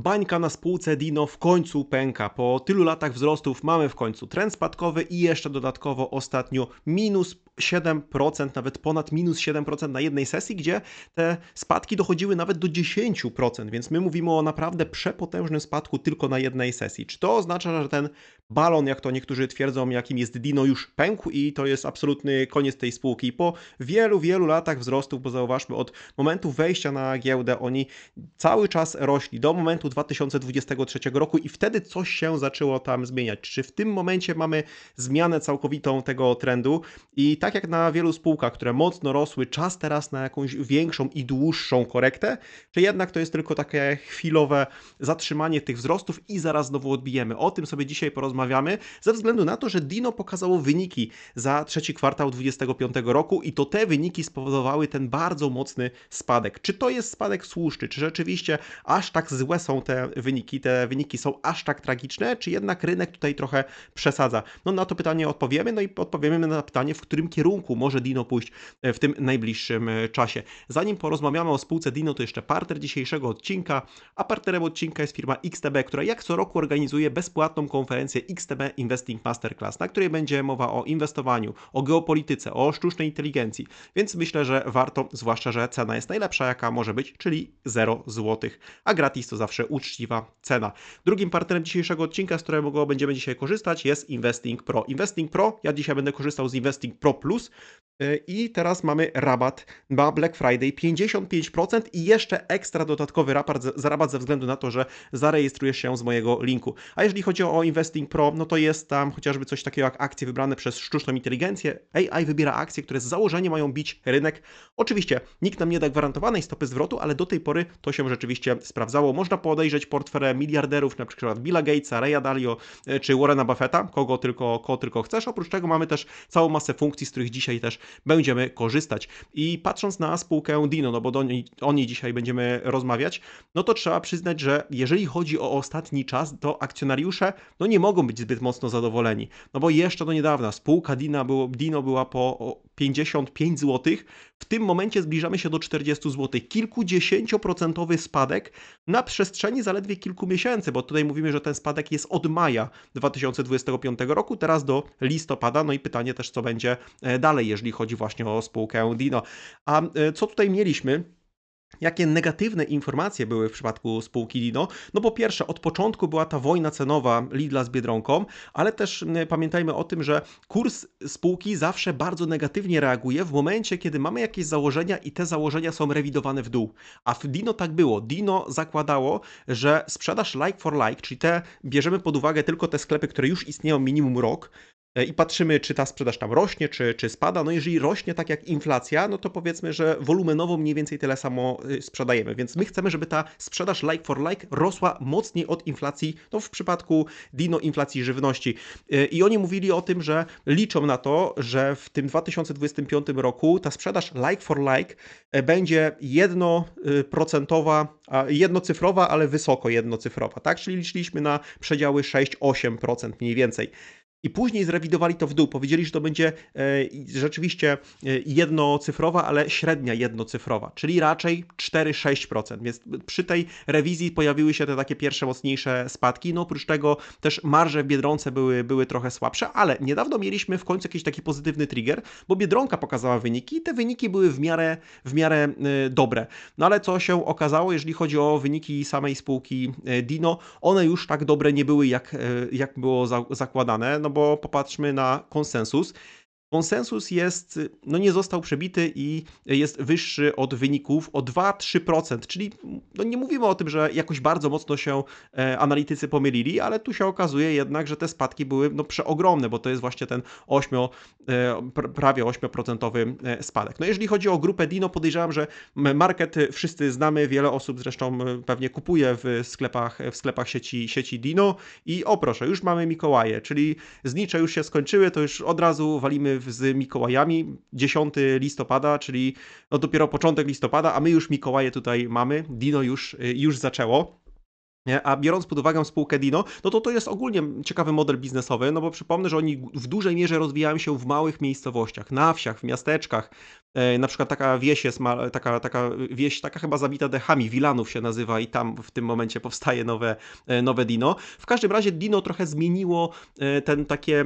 Bańka na spółce Dino w końcu pęka. Po tylu latach wzrostów mamy w końcu trend spadkowy i jeszcze dodatkowo ostatnio minus 7%, nawet ponad minus 7% na jednej sesji, gdzie te spadki dochodziły nawet do 10%, więc my mówimy o naprawdę przepotężnym spadku tylko na jednej sesji. Czy to oznacza, że ten balon, jak to niektórzy twierdzą, jakim jest Dino, już pękł i to jest absolutny koniec tej spółki? Po wielu, wielu latach wzrostów, bo zauważmy, od momentu wejścia na giełdę oni cały czas rośli do momentu 2023 roku i wtedy coś się zaczęło tam zmieniać. Czy w tym momencie mamy zmianę całkowitą tego trendu i tak jak na wielu spółkach, które mocno rosły, czas teraz na jakąś większą i dłuższą korektę, czy jednak to jest tylko takie chwilowe zatrzymanie tych wzrostów i zaraz znowu odbijemy. O tym sobie dzisiaj porozmawiamy, ze względu na to, że Dino pokazało wyniki za trzeci kwartał 2025 roku i to te wyniki spowodowały ten bardzo mocny spadek. Czy to jest spadek słuszny? Czy rzeczywiście aż tak złe są te wyniki? Te wyniki są aż tak tragiczne, czy jednak rynek tutaj trochę przesadza? No na to pytanie odpowiemy, no i odpowiemy na pytanie, w którym kierunku może Dino pójść w tym najbliższym e, czasie. Zanim porozmawiamy o spółce Dino, to jeszcze partner dzisiejszego odcinka, a partnerem odcinka jest firma XTB, która jak co roku organizuje bezpłatną konferencję XTB Investing Masterclass, na której będzie mowa o inwestowaniu, o geopolityce, o sztucznej inteligencji, więc myślę, że warto, zwłaszcza, że cena jest najlepsza, jaka może być, czyli 0 zł, a gratis to zawsze uczciwa cena. Drugim partnerem dzisiejszego odcinka, z którego będziemy dzisiaj korzystać, jest Investing Pro. Investing Pro, ja dzisiaj będę korzystał z Investing Pro Plus e, i teraz mamy rabat na Black Friday 55% i jeszcze ekstra dodatkowy rabat, rabat ze względu na to, że zarejestrujesz się z mojego linku. A jeżeli chodzi o Investing Pro, no to jest tam chociażby coś takiego jak akcje wybrane przez sztuczną inteligencję. AI wybiera akcje, które z założenia mają bić rynek. Oczywiście nikt nam nie da gwarantowanej stopy zwrotu, ale do tej pory to się rzeczywiście sprawdzało. Można podejrzeć portfele miliarderów, na przykład Billa Gatesa, Raya Dalio e, czy Warrena Buffetta, kogo tylko, kogo tylko chcesz. Oprócz tego mamy też całą masę funkcji, z których dzisiaj też będziemy korzystać. I patrząc na spółkę Dino, no bo do niej, o niej dzisiaj będziemy rozmawiać, no to trzeba przyznać, że jeżeli chodzi o ostatni czas, to akcjonariusze no nie mogą być zbyt mocno zadowoleni. No bo jeszcze do niedawna spółka było, Dino była po 55 zł, w tym momencie zbliżamy się do 40 zł. Kilkudziesięcioprocentowy spadek na przestrzeni zaledwie kilku miesięcy, bo tutaj mówimy, że ten spadek jest od maja 2025 roku, teraz do listopada. No i pytanie też, co będzie e, dalej, jeżeli chodzi właśnie o spółkę Dino. A e, co tutaj mieliśmy? Jakie negatywne informacje były w przypadku spółki Dino? No po pierwsze, od początku była ta wojna cenowa Lidla z Biedronką, ale też pamiętajmy o tym, że kurs spółki zawsze bardzo negatywnie reaguje w momencie, kiedy mamy jakieś założenia i te założenia są rewidowane w dół. A w Dino tak było. Dino zakładało, że sprzedaż like for like, czyli te bierzemy pod uwagę tylko te sklepy, które już istnieją minimum rok, i patrzymy, czy ta sprzedaż tam rośnie, czy, czy spada. No jeżeli rośnie tak jak inflacja, no to powiedzmy, że wolumenowo mniej więcej tyle samo y, sprzedajemy. Więc my chcemy, żeby ta sprzedaż like for like rosła mocniej od inflacji, no w przypadku Dino inflacji żywności. E, I oni mówili o tym, że liczą na to, że w tym 2025 roku ta sprzedaż like for like e, będzie jednoprocentowa, jednocyfrowa, ale wysoko jednocyfrowa, tak? Czyli liczyliśmy na przedziały 6-8% mniej więcej. I później zrewidowali to w dół. Powiedzieli, że to będzie e, rzeczywiście e, jednocyfrowa, ale średnia jednocyfrowa, czyli raczej 4-6%. Więc przy tej rewizji pojawiły się te takie pierwsze mocniejsze spadki. No oprócz tego też marże w Biedronce były, były trochę słabsze, ale niedawno mieliśmy w końcu jakiś taki pozytywny trigger, bo Biedronka pokazała wyniki i te wyniki były w miarę, w miarę e, dobre. No ale co się okazało, jeżeli chodzi o wyniki samej spółki Dino, one już tak dobre nie były, jak, jak było zakładane. No bo popatrzmy na konsensus. Konsensus jest, no nie został przebity i jest wyższy od wyników o 2-3%, czyli no nie mówimy o tym, że jakoś bardzo mocno się e, analitycy pomylili, ale tu się okazuje jednak, że te spadki były no przeogromne, bo to jest właśnie ten 8, e, prawie 8% e, spadek. No jeżeli chodzi o grupę Dino, podejrzewam, że market wszyscy znamy, wiele osób zresztą pewnie kupuje w sklepach, w sklepach sieci, sieci Dino i o proszę, już mamy Mikołaje, czyli znicze już się skończyły, to już od razu walimy z Mikołajami. 10 listopada, czyli no dopiero początek listopada, a my już Mikołaje tutaj mamy. Dino już, już zaczęło. A biorąc pod uwagę spółkę Dino, no to to jest ogólnie ciekawy model biznesowy, no bo przypomnę, że oni w dużej mierze rozwijają się w małych miejscowościach, na wsiach, w miasteczkach. E, na przykład taka wieś jest, ma, taka, taka wieś, taka chyba zabita dechami, Wilanów się nazywa i tam w tym momencie powstaje nowe, e, nowe Dino. W każdym razie Dino trochę zmieniło e, ten takie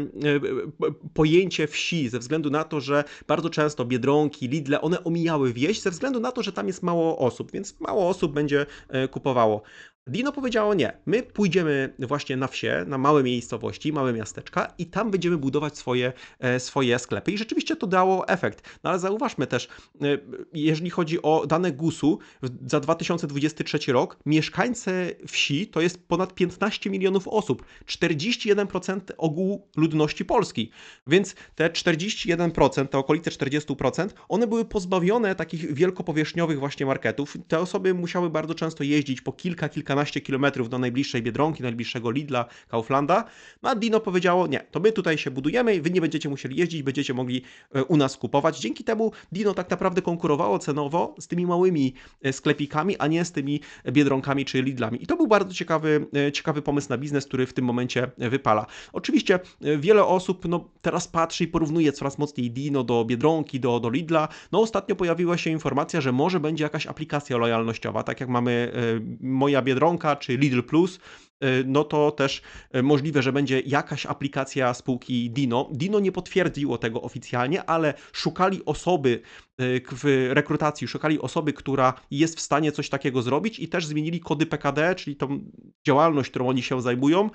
pojęcie wsi, ze względu na to, że bardzo często Biedronki, Lidle, one omijały wieś, ze względu na to, że tam jest mało osób, więc mało osób będzie kupowało. Dino powiedziało nie, my pójdziemy właśnie na wsie, na małe miejscowości, małe miasteczka i tam będziemy budować swoje, e, swoje sklepy. I rzeczywiście to dało efekt. No ale zauważmy też, e, jeżeli chodzi o dane GUS-u za 2023 rok, mieszkańcy wsi to jest ponad 15 milionów osób, 41% ogółu ludności Polski. Więc te 41%, te okolice 40%, one były pozbawione takich wielkopowierzchniowych właśnie marketów. Te osoby musiały bardzo często jeździć po kilka, kilka kilkanaście kilometrów do najbliższej Biedronki, najbliższego Lidla, Kauflanda. No a Dino powiedziało, nie, to my tutaj się budujemy, wy nie będziecie musieli jeździć, będziecie mogli e, u nas kupować. Dzięki temu Dino tak naprawdę konkurowało cenowo z tymi małymi e, sklepikami, a nie z tymi Biedronkami czy Lidlami. I to był bardzo ciekawy, e, ciekawy pomysł na biznes, który w tym momencie wypala. Oczywiście wiele osób no, teraz patrzy i porównuje coraz mocniej Dino do Biedronki, do, do Lidla. No ostatnio pojawiła się informacja, że może będzie jakaś aplikacja lojalnościowa, tak jak mamy Moja Biedronka, Biedronka czy Lidl Plus, y, no to też y, możliwe, że będzie jakaś aplikacja spółki Dino. Dino nie potwierdziło tego oficjalnie, ale szukali osoby y, w rekrutacji, szukali osoby, która jest w stanie coś takiego zrobić i też zmienili kody PKD, czyli tą działalność, którą oni się zajmują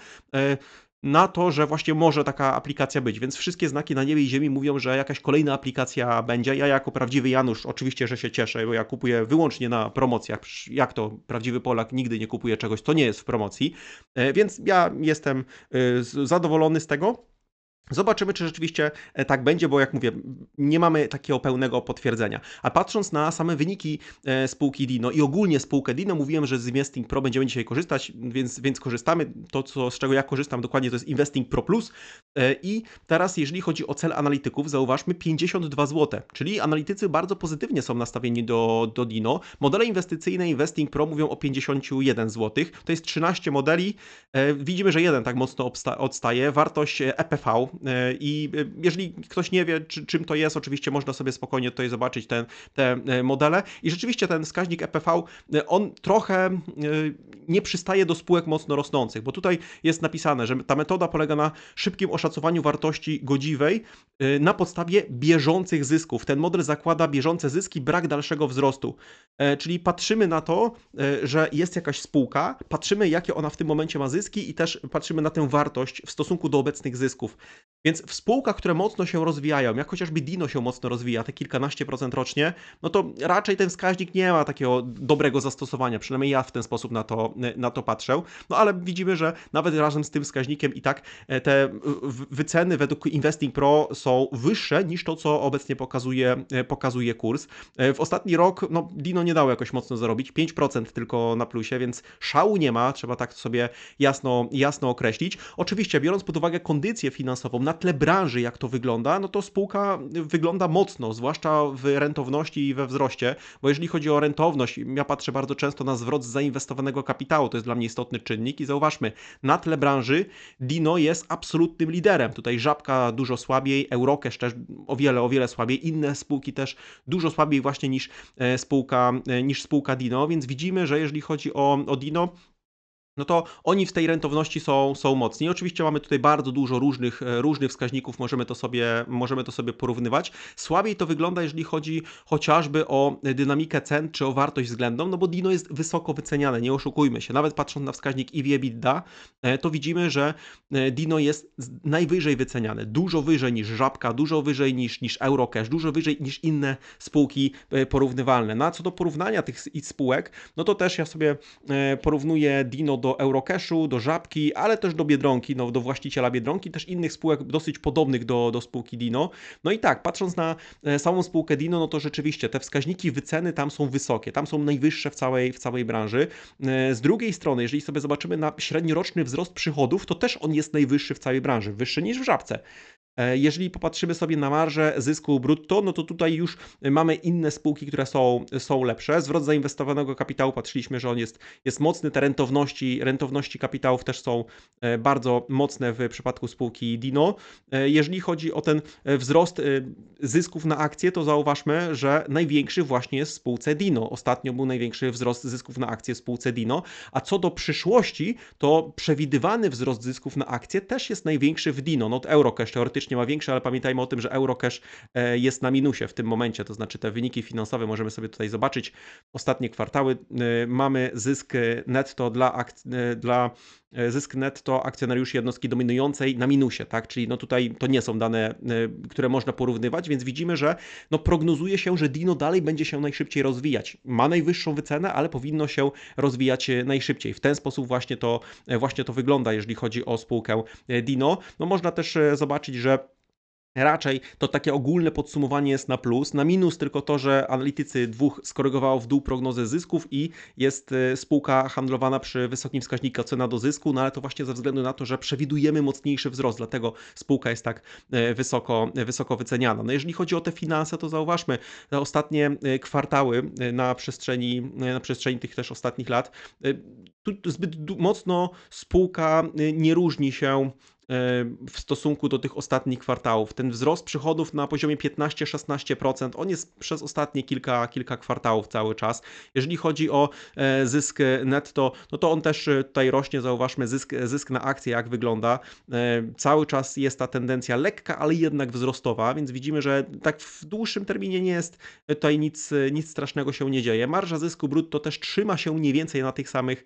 na to, że właśnie może taka aplikacja być. Więc wszystkie znaki na niebie i ziemi mówią, że jakaś kolejna aplikacja będzie. Ja jako prawdziwy Janusz oczywiście, że się cieszę, bo ja kupuję wyłącznie na promocjach. Jak to prawdziwy Polak nigdy nie kupuje czegoś, co nie jest w promocji. E, więc ja jestem e, zadowolony z tego. Zobaczymy, czy rzeczywiście e, tak będzie, bo jak mówię, nie mamy takiego pełnego potwierdzenia. A patrząc na same wyniki e, spółki Dino i ogólnie spółkę Dino, mówiłem, że z Investing Pro będziemy dzisiaj korzystać, więc, więc korzystamy. To, co, z czego ja korzystam dokładnie, to jest Investing Pro Plus. E, I teraz, jeżeli chodzi o cel analityków, zauważmy 52 zł, czyli analitycy bardzo pozytywnie są nastawieni do, do Dino. Modele inwestycyjne Investing Pro mówią o 51 zł. To jest 13 modeli. Widzimy, że jeden tak mocno odstaje. Wartość EPV I e, jeżeli ktoś nie wie, czy, czym to jest, oczywiście można sobie spokojnie tutaj zobaczyć te e, modele. I rzeczywiście ten wskaźnik EPV, on trochę nie przystaje do spółek mocno rosnących, bo tutaj jest napisane, że ta metoda polega na szybkim oszacowaniu wartości godziwej na podstawie bieżących zysków. Ten model zakłada bieżące zyski, brak dalszego wzrostu. Czyli patrzymy na to, że jest jakaś spółka, patrzymy, jakie ona w tym momencie ma zyski i też patrzymy na tę wartość w stosunku do obecnych zysków. Więc w spółkach, które mocno się rozwijają, jak chociażby Dino się mocno rozwija, te kilkanaście procent rocznie, no to raczej ten wskaźnik nie ma takiego dobrego zastosowania. Przynajmniej ja w ten sposób na to, na to patrzę. No ale widzimy, że nawet razem z tym wskaźnikiem i tak e, te wyceny według Investing Pro są wyższe niż to, co obecnie pokazuje, e, pokazuje kurs. E, w ostatni rok no, Dino nie dało jakoś mocno zarobić, 5% tylko na plusie, więc szału nie ma, trzeba tak sobie jasno, jasno określić. Oczywiście, biorąc pod uwagę kondycję finansową, na tle branży, jak to wygląda, no to spółka wygląda mocno, zwłaszcza w rentowności i we wzroście, bo jeżeli chodzi o rentowność, ja patrzę bardzo często na zwrot z zainwestowanego kapitału, to jest dla mnie istotny czynnik i zauważmy, na tle branży Dino jest absolutnym liderem. Tutaj Żabka dużo słabiej, Eurocash też o wiele, o wiele słabiej, inne spółki też dużo słabiej właśnie niż e, spółka, e, niż spółka Dino, więc widzimy, że jeżeli chodzi o, o Dino, no to oni w tej rentowności są, są mocni. Oczywiście mamy tutaj bardzo dużo różnych, e, różnych wskaźników, możemy to, sobie, możemy to sobie porównywać. Słabiej to wygląda, jeżeli chodzi chociażby o dynamikę cen czy o wartość względną, no bo Dino jest wysoko wyceniane, nie oszukujmy się. Nawet patrząc na wskaźnik EV EBITDA, e, to widzimy, że e, Dino jest najwyżej wyceniane, dużo wyżej niż Żabka, dużo wyżej niż, niż Eurocash, dużo wyżej niż inne spółki porównywalne. No a co do porównania tych spółek, no to też ja sobie porównuję Dino do do Eurocashu, do Żabki, ale też do Biedronki, no, do właściciela Biedronki, też innych spółek dosyć podobnych do, do spółki Dino. No i tak, patrząc na e, samą spółkę Dino, no to rzeczywiście te wskaźniki wyceny tam są wysokie, tam są najwyższe w całej, w całej branży. E, z drugiej strony, jeżeli sobie zobaczymy na średnioroczny wzrost przychodów, to też on jest najwyższy w całej branży, wyższy niż w Żabce. E, jeżeli popatrzymy sobie na marżę zysku brutto, no to tutaj już mamy inne spółki, które są, są lepsze. Zwrot zainwestowanego kapitału, patrzyliśmy, że on jest, jest mocny, te rentowności, rentowności kapitałów też są e, bardzo mocne w przypadku spółki Dino. E, jeżeli chodzi o ten wzrost zysków na akcje, to zauważmy, że największy właśnie jest w spółce Dino. Ostatnio był największy wzrost zysków na akcje w spółce Dino, a co do przyszłości, to przewidywany wzrost zysków na akcje też jest największy w Dino. No Eurocash teoretycznie ma większy, ale pamiętajmy o tym, że Eurocash e, jest na minusie w tym momencie, to znaczy te wyniki finansowe możemy sobie tutaj zobaczyć. Ostatnie kwartały e, mamy zysk netto dla, e, dla zysk netto akcjonariuszy jednostki dominującej na minusie, tak? Czyli no tutaj to nie są dane, które można porównywać, więc widzimy, że no prognozuje się, że Dino dalej będzie się najszybciej rozwijać. Ma najwyższą wycenę, ale powinno się rozwijać najszybciej. W ten sposób właśnie to, właśnie to wygląda, jeżeli chodzi o spółkę Dino. No można też zobaczyć, że Raczej to takie ogólne podsumowanie jest na plus. Na minus tylko to, że analitycy dwóch skorygowało w dół prognozę zysków i jest e, spółka handlowana przy wysokim wskaźniku cena do zysku, no ale to właśnie ze względu na to, że przewidujemy mocniejszy wzrost, dlatego spółka jest tak e, wysoko, wysoko wyceniana. No jeżeli chodzi o te finanse, to zauważmy, te ostatnie kwartały na przestrzeni, na przestrzeni tych też ostatnich lat, tu zbyt mocno spółka nie różni się w stosunku do tych ostatnich kwartałów. Ten wzrost przychodów na poziomie 15-16%, on jest przez ostatnie kilka, kilka kwartałów cały czas. Jeżeli chodzi o e, zysk netto, no to on też e, tutaj rośnie, zauważmy zysk, zysk na akcję, jak wygląda. E, cały czas jest ta tendencja lekka, ale jednak wzrostowa, więc widzimy, że tak w dłuższym terminie nie jest tutaj nic, nic strasznego się nie dzieje. Marża zysku brutto też trzyma się mniej więcej na tych samych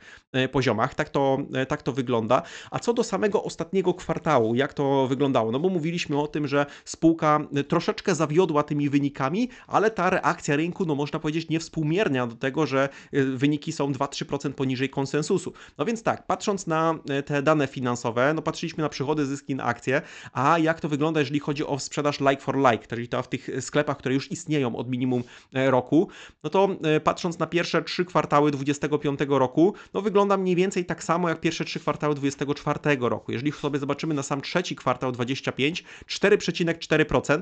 poziomach, tak to, tak to wygląda. A co do samego ostatniego kwartału, kwartału, jak to wyglądało? No bo mówiliśmy o tym, że spółka troszeczkę zawiodła tymi wynikami, ale ta reakcja rynku, no można powiedzieć, nie współmiernia do tego, że y, wyniki są 2-3% poniżej konsensusu. No więc tak, patrząc na y, te dane finansowe, no patrzyliśmy na przychody, zyski na akcje, a jak to wygląda, jeżeli chodzi o sprzedaż like for like, czyli to w tych sklepach, które już istnieją od minimum e, roku, no to patrząc na pierwsze trzy kwartały 2025 roku, no wygląda mniej więcej tak samo jak pierwsze trzy kwartały 2024 roku. Jeżeli sobie zobaczymy patrzymy na sam trzeci kwartał 25, 4,4%.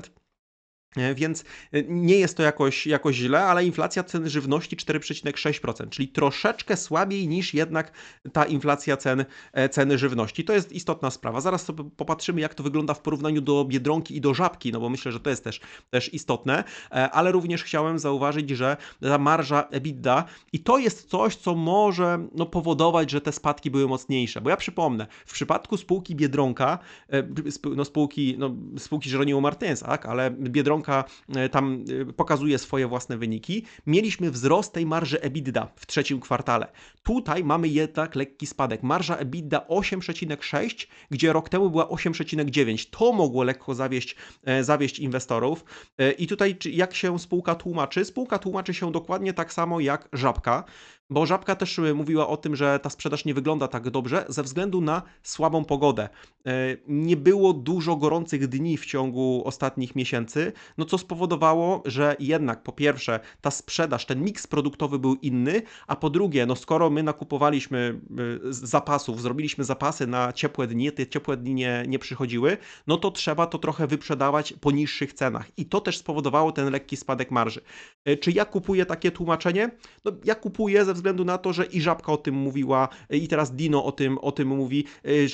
E, więc e, nie jest to jakoś, jakoś źle, ale inflacja cen żywności 4,6%, czyli troszeczkę słabiej niż jednak ta inflacja cen, e, ceny żywności. To jest istotna sprawa. Zaraz sobie popatrzymy, jak to wygląda w porównaniu do biedronki i do żabki, no bo myślę, że to jest też, też istotne, ale również chciałem zauważyć, że ta marża EBITDA i to jest coś, co może no, powodować, że te spadki były mocniejsze. Bo ja przypomnę, w przypadku spółki Biedronka, no spółki, no, spółki Jeronimo Martins, tak, ale Biedronka E, tam e, pokazuje swoje własne wyniki, mieliśmy wzrost tej marży EBITDA w trzecim kwartale. Tutaj mamy jednak lekki spadek. Marża EBITDA 8,6, gdzie rok temu była 8,9. To mogło lekko zawieść, e, zawieść inwestorów. I tutaj jak się spółka tłumaczy? Spółka tłumaczy się dokładnie tak samo jak Żabka. Bo Żabka też y, mówiła o tym, że ta sprzedaż nie wygląda tak dobrze ze względu na słabą pogodę. E, nie było dużo gorących dni w ciągu ostatnich miesięcy, no co spowodowało, że jednak po pierwsze ta sprzedaż, ten miks produktowy był inny, a po drugie, no skoro my nakupowaliśmy y, zapasów, zrobiliśmy zapasy na ciepłe dni, te ciepłe dni nie, nie przychodziły, no to trzeba to trochę wyprzedawać po niższych cenach. I to też spowodowało ten lekki spadek marży. E, czy ja kupuję takie tłumaczenie? No ja kupuję ze względu na to, że i Żabka o tym mówiła, i teraz Dino o tym, o tym mówi,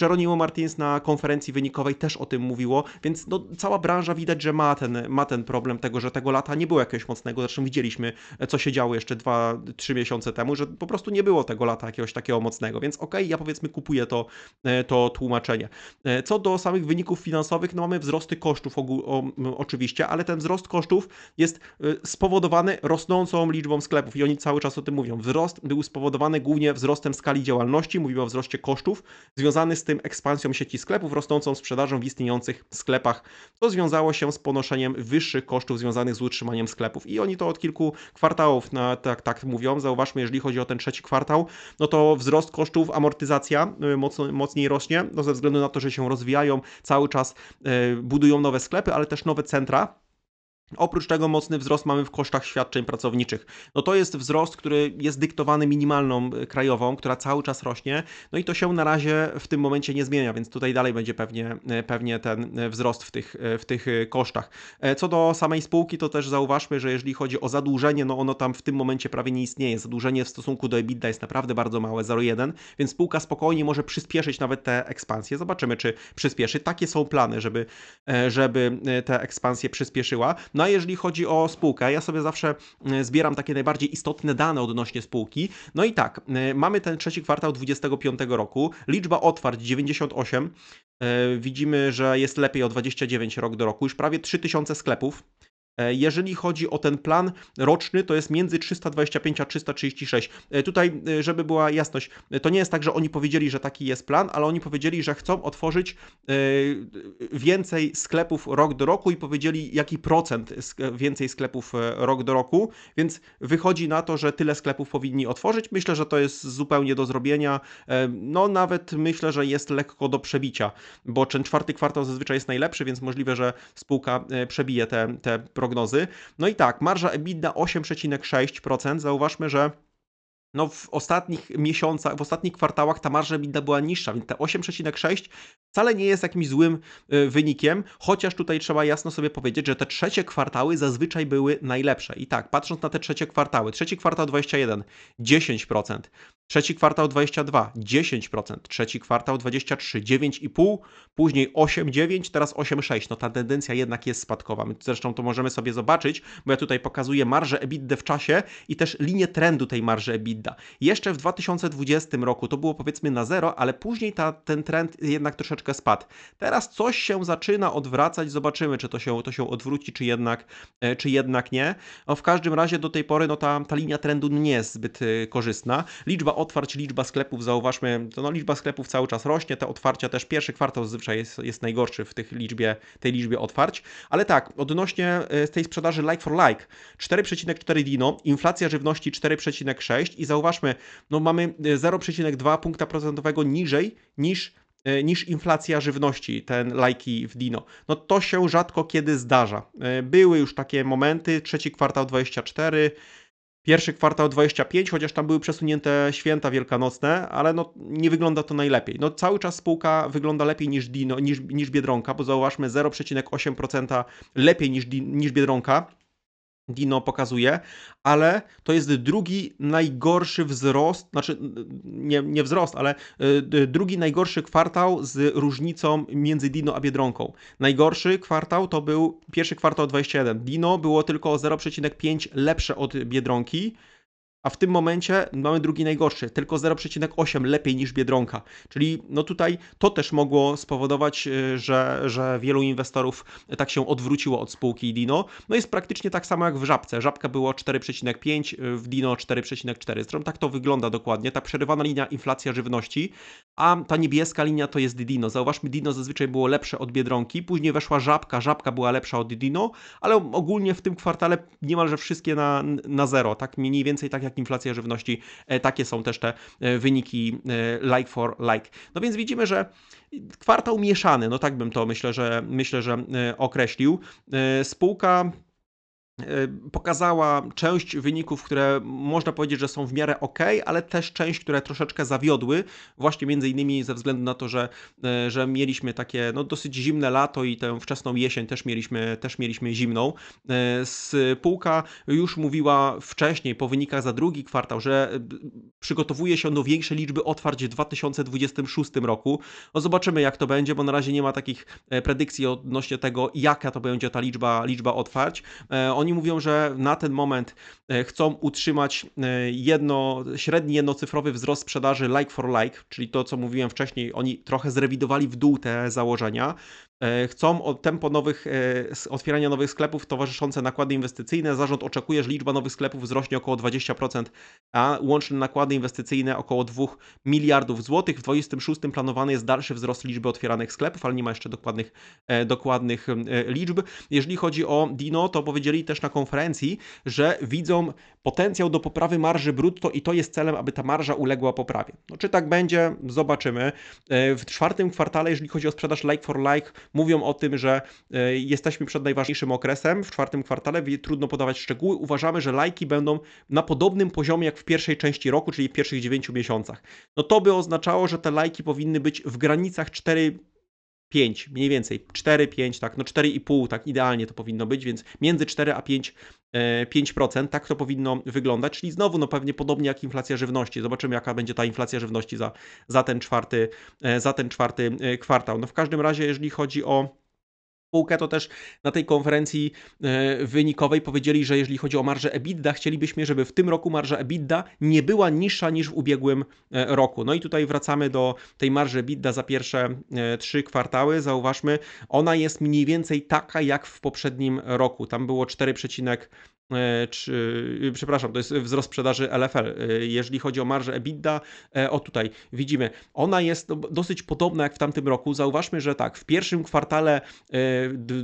Jeronimo Martins na konferencji wynikowej też o tym mówiło, więc no, cała branża widać, że ma ten, ma ten problem tego, że tego lata nie było jakiegoś mocnego, zresztą widzieliśmy, co się działo jeszcze 2-3 miesiące temu, że po prostu nie było tego lata jakiegoś takiego mocnego, więc okej, okay, ja powiedzmy kupuję to, e, to tłumaczenie. E, co do samych wyników finansowych, no mamy wzrosty kosztów o, oczywiście, ale ten wzrost kosztów jest e, spowodowany rosnącą liczbą sklepów i oni cały czas o tym mówią. Wzrost był spowodowany głównie wzrostem skali działalności, mówimy o wzroście kosztów, związany z tym ekspansją sieci sklepów, rosnącą sprzedażą w istniejących sklepach, co związało się z ponoszeniem wyższych kosztów związanych z utrzymaniem sklepów. I oni to od kilku kwartałów na, tak, tak mówią. Zauważmy, jeżeli chodzi o ten trzeci kwartał, no to wzrost kosztów, amortyzacja y, mocno, mocniej rośnie, no ze względu na to, że się rozwijają, cały czas y, budują nowe sklepy, ale też nowe centra Oprócz tego mocny wzrost mamy w kosztach świadczeń pracowniczych. No to jest wzrost, który jest dyktowany minimalną y, krajową, która cały czas rośnie, no i to się na razie w tym momencie nie zmienia, więc tutaj dalej będzie pewnie, y, pewnie ten y, wzrost w tych, w tych kosztach. E, co do samej spółki, to też zauważmy, że jeżeli chodzi o zadłużenie, no ono tam w tym momencie prawie nie istnieje. Zadłużenie w stosunku do EBITDA jest naprawdę bardzo małe, 0,1, więc spółka spokojnie może przyspieszyć nawet te ekspansje. Zobaczymy, czy przyspieszy. Takie są plany, żeby, e, żeby te ekspansje przyspieszyła. No a jeżeli chodzi o spółkę, ja sobie zawsze e, zbieram takie najbardziej istotne dane odnośnie spółki. No i tak, e, mamy ten trzeci kwartał 2025 roku, liczba otwarć 98, e, widzimy, że jest lepiej o 29 rok do roku, już prawie 3000 sklepów. E, jeżeli chodzi o ten plan roczny, to jest między 325 a 336. E, tutaj, e, żeby była jasność, to nie jest tak, że oni powiedzieli, że taki jest plan, ale oni powiedzieli, że chcą otworzyć więcej sklepów rok do roku i powiedzieli, jaki procent więcej sklepów rok do roku, więc wychodzi na to, że tyle sklepów powinni otworzyć. Myślę, że to jest zupełnie do zrobienia. No, nawet myślę, że jest lekko do przebicia, bo ten czwarty kwartał zazwyczaj jest najlepszy, więc możliwe, że spółka przebije te, te programy prognozy. No i tak, marża EBITDA 8,6%. Zauważmy, że no w ostatnich miesiącach, w ostatnich kwartałach ta marża EBITDA była niższa, więc te 8,6 wcale nie jest jakimś złym y, wynikiem, chociaż tutaj trzeba jasno sobie powiedzieć, że te trzecie kwartały zazwyczaj były najlepsze. I tak, patrząc na te trzecie kwartały, trzeci kwartał 21, 10%, trzeci kwartał 22, 10%, trzeci kwartał 23, 9,5, później 8,9, teraz 8,6. No ta tendencja jednak jest spadkowa. My zresztą to możemy sobie zobaczyć, bo ja tutaj pokazuję marżę EBITDA w czasie i też linię trendu tej marży EBITDA. Jeszcze w 2020 roku to było powiedzmy na zero, ale później ta, ten trend jednak troszeczkę spadł. Teraz coś się zaczyna odwracać, zobaczymy, czy to się, to się odwróci, czy jednak, e, czy jednak nie. No w każdym razie do tej pory no ta, ta linia trendu nie jest zbyt e, korzystna. Liczba otwarć, liczba sklepów, zauważmy, to no, liczba sklepów cały czas rośnie, te otwarcia też pierwszy kwartał zazwyczaj jest, jest najgorszy w tych liczbie, tej liczbie otwarć, ale tak, odnośnie e, tej sprzedaży like for like, 4,4 Dino, inflacja żywności 4,6 i zauważmy, no mamy 0,2 punkta procentowego niżej niż E, niż inflacja żywności, ten lajki w Dino. No to się rzadko kiedy zdarza. E, były już takie momenty, trzeci kwartał 24, pierwszy kwartał 25, chociaż tam były przesunięte święta wielkanocne, ale no nie wygląda to najlepiej. No cały czas spółka wygląda lepiej niż Dino, niż, niż Biedronka, bo zauważmy 0,8% lepiej niż, niż Biedronka. Dino pokazuje, ale to jest drugi najgorszy wzrost, znaczy nie, nie wzrost, ale y, drugi najgorszy kwartał z różnicą między Dino a Biedronką. Najgorszy kwartał to był pierwszy kwartał 21. Dino było tylko o 0,5 lepsze od Biedronki, a w tym momencie mamy drugi najgorszy, tylko 0,8 lepiej niż Biedronka. Czyli no tutaj to też mogło spowodować, y, że, że wielu inwestorów tak się odwróciło od spółki Dino. No jest praktycznie tak samo jak w Żabce. Żabka było 4,5, w Dino 4,4. Zresztą tak to wygląda dokładnie. Ta przerywana linia inflacja żywności, a ta niebieska linia to jest Dino. Zauważmy, Dino zazwyczaj było lepsze od Biedronki, później weszła Żabka, Żabka była lepsza od Dino, ale ogólnie w tym kwartale niemalże wszystkie na, na zero, tak mniej więcej tak jak inflacja żywności. E, takie są też te e, wyniki e, like for like. No więc widzimy, że kwartał mieszany, no tak bym to myślę, że myślę, że określił. Spółka pokazała część wyników, które można powiedzieć, że są w miarę ok, ale też część, które troszeczkę zawiodły, właśnie między innymi ze względu na to, że, e, że mieliśmy takie no, dosyć zimne lato i tę wczesną jesień też mieliśmy, też mieliśmy zimną. E, spółka już mówiła wcześniej po wynikach za drugi kwartał, że przygotowuje się do większej liczby otwarć w 2026 roku. No zobaczymy jak to będzie, bo na razie nie ma takich predykcji odnośnie tego, jaka to będzie ta liczba, liczba otwarć. Oni oni mówią, że na ten moment e, chcą utrzymać e, jedno, średni jednocyfrowy wzrost sprzedaży like for like, czyli to, co mówiłem wcześniej, oni trochę zrewidowali w dół te założenia. E, chcą tempo nowych, e, otwierania nowych sklepów towarzyszące nakłady inwestycyjne. Zarząd oczekuje, że liczba nowych sklepów wzrośnie około 20%, a łączne nakłady inwestycyjne około 2 miliardów złotych. W 2026 planowany jest dalszy wzrost liczby otwieranych sklepów, ale nie ma jeszcze dokładnych, e, dokładnych liczb. Jeżeli chodzi o Dino, to powiedzieli też na konferencji, że widzą potencjał do poprawy marży brutto i to jest celem, aby ta marża uległa poprawie. No, czy tak będzie? Zobaczymy. E, w czwartym kwartale, jeżeli chodzi o sprzedaż like for like, mówią o tym, że e, jesteśmy przed najważniejszym okresem w czwartym kwartale, trudno podawać szczegóły. Uważamy, że lajki będą na podobnym poziomie jak w pierwszej części roku, czyli w pierwszych 9 miesiącach. No to by oznaczało, że te lajki powinny być w granicach 4 5, mniej więcej 4, 5, tak, no 4,5, tak idealnie to powinno być, więc między 4 a 5, 5%, e, tak to powinno wyglądać, czyli znowu no pewnie podobnie jak inflacja żywności. Zobaczymy jaka będzie ta inflacja żywności za, za, ten, czwarty, e, za ten czwarty e, kwartał. No w każdym razie, jeżeli chodzi o spółkę, to też na tej konferencji e, wynikowej powiedzieli, że jeżeli chodzi o marżę EBITDA, chcielibyśmy, żeby w tym roku marża EBITDA nie była niższa niż w ubiegłym e, roku. No i tutaj wracamy do tej marży EBITDA za pierwsze e, trzy kwartały. Zauważmy, ona jest mniej więcej taka jak w poprzednim roku. Tam było 4, czy, y, przepraszam, to jest wzrost sprzedaży LFL. Y, jeżeli chodzi o marżę EBITDA, o tutaj widzimy, ona jest dosyć podobna jak w tamtym roku. Zauważmy, że tak, w pierwszym kwartale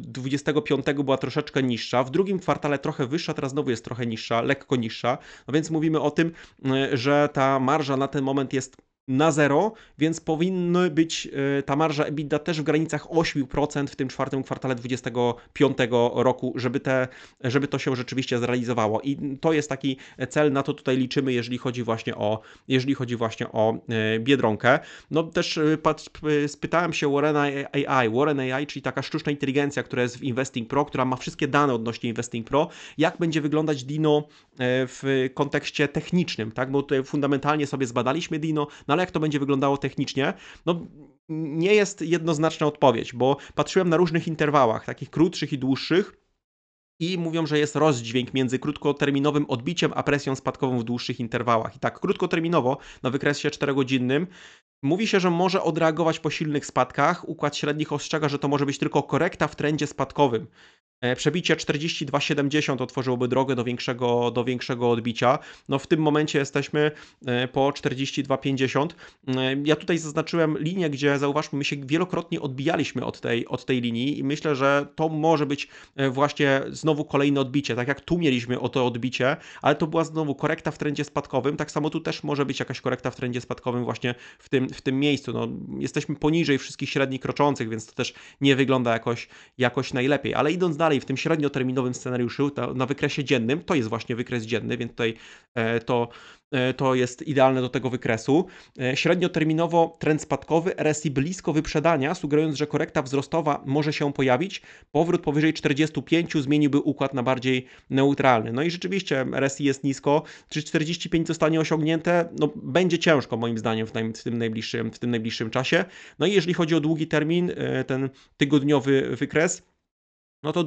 25 była troszeczkę niższa, w drugim kwartale trochę wyższa, teraz znowu jest trochę niższa, lekko niższa. No więc mówimy o tym, e, że ta marża na ten moment jest na zero, więc powinny być e, ta marża EBITDA też w granicach 8% w tym czwartym kwartale 2025 roku, żeby, te, żeby to się rzeczywiście zrealizowało. I to jest taki cel, na to tutaj liczymy, jeżeli chodzi właśnie o, jeżeli chodzi właśnie o e, Biedronkę. No też e, spytałem się Warren AI, Warren AI, czyli taka sztuczna inteligencja, która jest w Investing Pro, która ma wszystkie dane odnośnie Investing Pro, jak będzie wyglądać Dino w kontekście technicznym, tak? Bo tutaj fundamentalnie sobie zbadaliśmy Dino, no ale jak to będzie wyglądało technicznie? No, nie jest jednoznaczna odpowiedź, bo patrzyłem na różnych interwałach, takich krótszych i dłuższych. I mówią, że jest rozdźwięk między krótkoterminowym odbiciem a presją spadkową w dłuższych interwałach. I tak, krótkoterminowo na wykresie 4-godzinnym Mówi się, że może odreagować po silnych spadkach. Układ średnich ostrzega, że to może być tylko korekta w trendzie spadkowym. E, przebicie 42,70 otworzyłoby drogę do większego, do większego odbicia. No w tym momencie jesteśmy e, po 42,50. E, ja tutaj zaznaczyłem linię, gdzie zauważmy, my się wielokrotnie odbijaliśmy od tej, od tej linii i myślę, że to może być właśnie znowu kolejne odbicie. Tak jak tu mieliśmy o to odbicie, ale to była znowu korekta w trendzie spadkowym. Tak samo tu też może być jakaś korekta w trendzie spadkowym właśnie w tym, w tym miejscu. No, jesteśmy poniżej wszystkich średnich kroczących, więc to też nie wygląda jakoś, jakoś najlepiej. Ale idąc dalej, w tym średnioterminowym scenariuszu, na wykresie dziennym, to jest właśnie wykres dzienny, więc tutaj e, to, e, to jest idealne do tego wykresu. E, średnioterminowo trend spadkowy, RSI blisko wyprzedania, sugerując, że korekta wzrostowa może się pojawić. Powrót powyżej 45 zmieniłby układ na bardziej neutralny. No i rzeczywiście RSI jest nisko. Czy 45 zostanie osiągnięte? No, będzie ciężko moim zdaniem w, tym najbliższym, w tym najbliższym czasie. no i jeżeli chodzi o długi termin, ten tygodniowy wykres, no to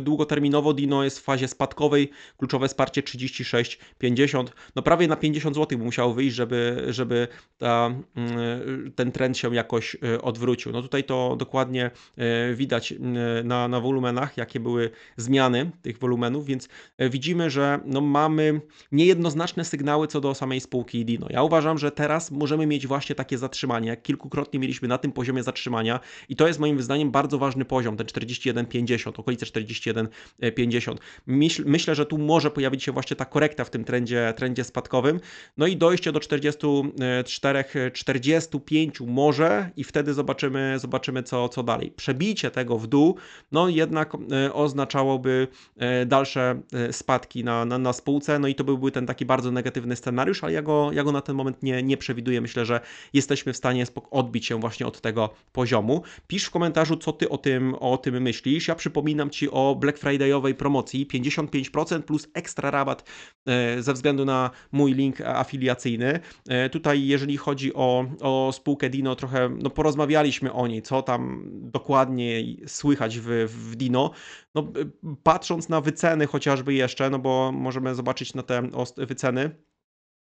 długoterminowo Dino jest w fazie spadkowej, kluczowe wsparcie 36,50. No prawie na 50 zł by musiało wyjść, żeby, żeby ta, mm, ten trend się jakoś e, odwrócił. No tutaj to dokładnie e, widać na, na wolumenach, jakie były zmiany tych wolumenów, więc e, widzimy, że no mamy niejednoznaczne sygnały co do samej spółki Dino. Ja uważam, że teraz możemy mieć właśnie takie zatrzymanie, jak kilkukrotnie mieliśmy na tym poziomie zatrzymania i to jest moim zdaniem bardzo ważny poziom, ten 41,50 50, okolice 41,50. Myśl, myślę, że tu może pojawić się właśnie ta korekta w tym trendzie, trendzie spadkowym. No i dojście do 44, 45 może i wtedy zobaczymy, zobaczymy co, co dalej. Przebicie tego w dół, no jednak e, oznaczałoby e, dalsze e, spadki na, na, na spółce, no i to byłby ten taki bardzo negatywny scenariusz, ale ja go, ja go na ten moment nie, nie przewiduję. Myślę, że jesteśmy w stanie odbić się właśnie od tego poziomu. Pisz w komentarzu, co ty o tym, o tym myślisz ja przypominam Ci o Black Friday'owej promocji 55% plus ekstra rabat e, ze względu na mój link afiliacyjny. E, tutaj jeżeli chodzi o, o spółkę Dino, trochę no, porozmawialiśmy o niej, co tam dokładnie słychać w, w Dino. No, patrząc na wyceny chociażby jeszcze, no bo możemy zobaczyć na te wyceny,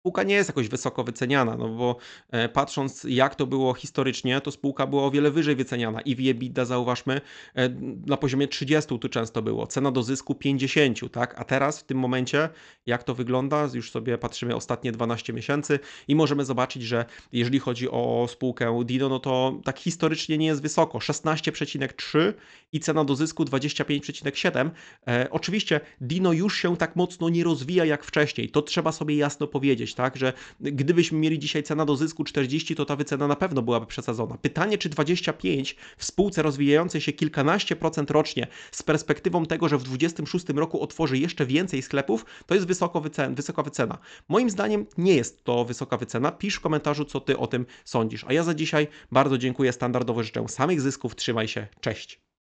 spółka nie jest jakoś wysoko wyceniana, no bo e, patrząc jak to było historycznie, to spółka była o wiele wyżej wyceniana. I w EBITDA zauważmy e, na poziomie 30 tu często było, cena do zysku 50, tak? A teraz w tym momencie jak to wygląda? Już sobie patrzymy ostatnie 12 miesięcy i możemy zobaczyć, że jeżeli chodzi o spółkę Dino, no to tak historycznie nie jest wysoko, 16,3 i cena do zysku 25,7. E, oczywiście Dino już się tak mocno nie rozwija jak wcześniej, to trzeba sobie jasno tak, że gdybyśmy mieli dzisiaj cena do zysku 40, to ta wycena na pewno byłaby przesadzona. Pytanie, czy 25 w spółce rozwijającej się kilkanaście procent rocznie z perspektywą tego, że w 26 roku otworzy jeszcze więcej sklepów, to jest wysoko wycen, wysoka wycena. Moim zdaniem nie jest to wysoka wycena. Pisz w komentarzu, co ty o tym sądzisz. A ja za dzisiaj bardzo dziękuję, standardowo życzę samych zysków, trzymaj się, cześć.